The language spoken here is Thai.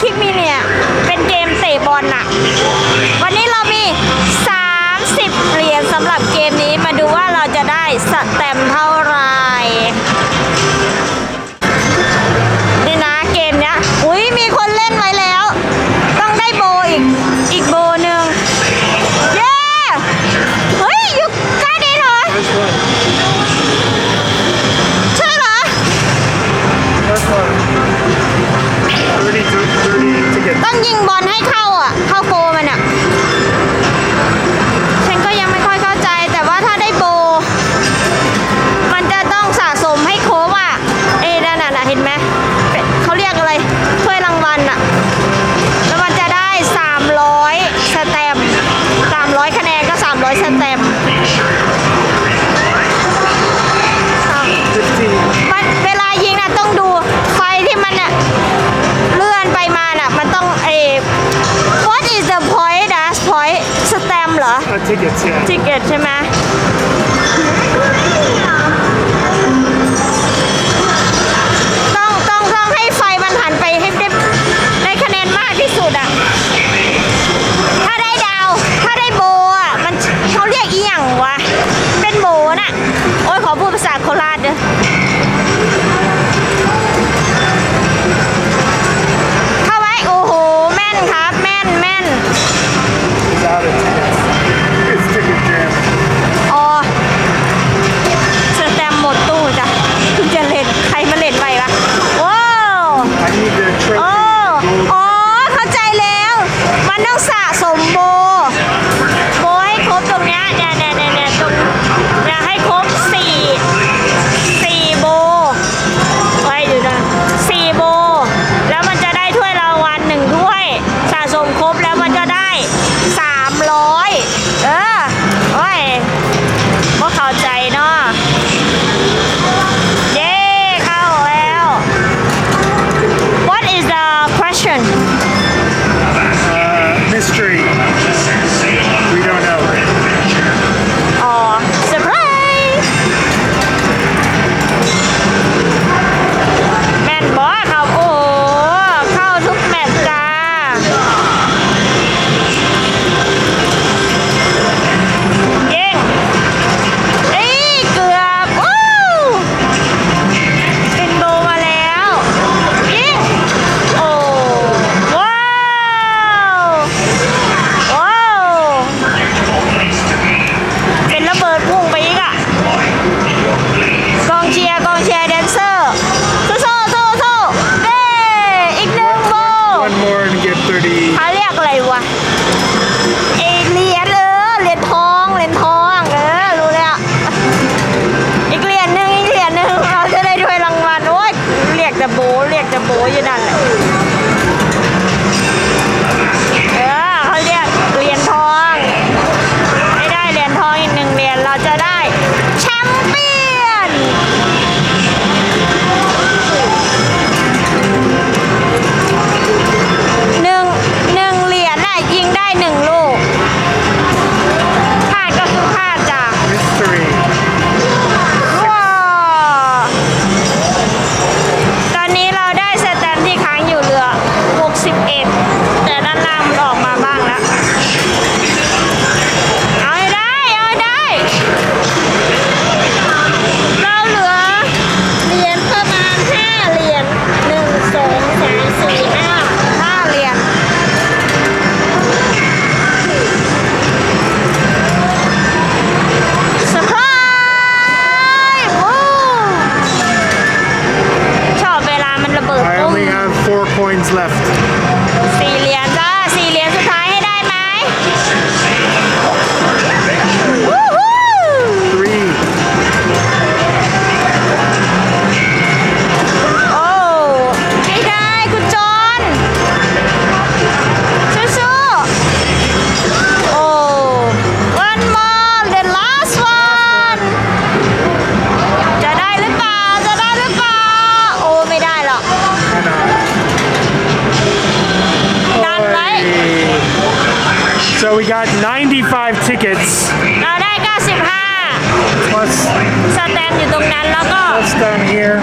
คิกมีเนี่ยเป็นเกมเตะบอลน่ะ วันนี้เรามี 30 เหรียญสำหรับเกมนี้มาดูว่าเราจะได้สแตมเท่าไหร่นี่นะเกมเนี้ย อุ้ยมีคนเล่นไว้แล้ว ต้องได้โบอีก อีกโบหนึ่งเย้ เฮ้ยอยู่ใกล้ดีเหรอใช่เหรอ That's one. ต้องยิงบอลให้เข้าอะ เข้าโกมันอะ เหรออทิเกตใช่ไหม So we got 95 tickets. Plus, plus down here.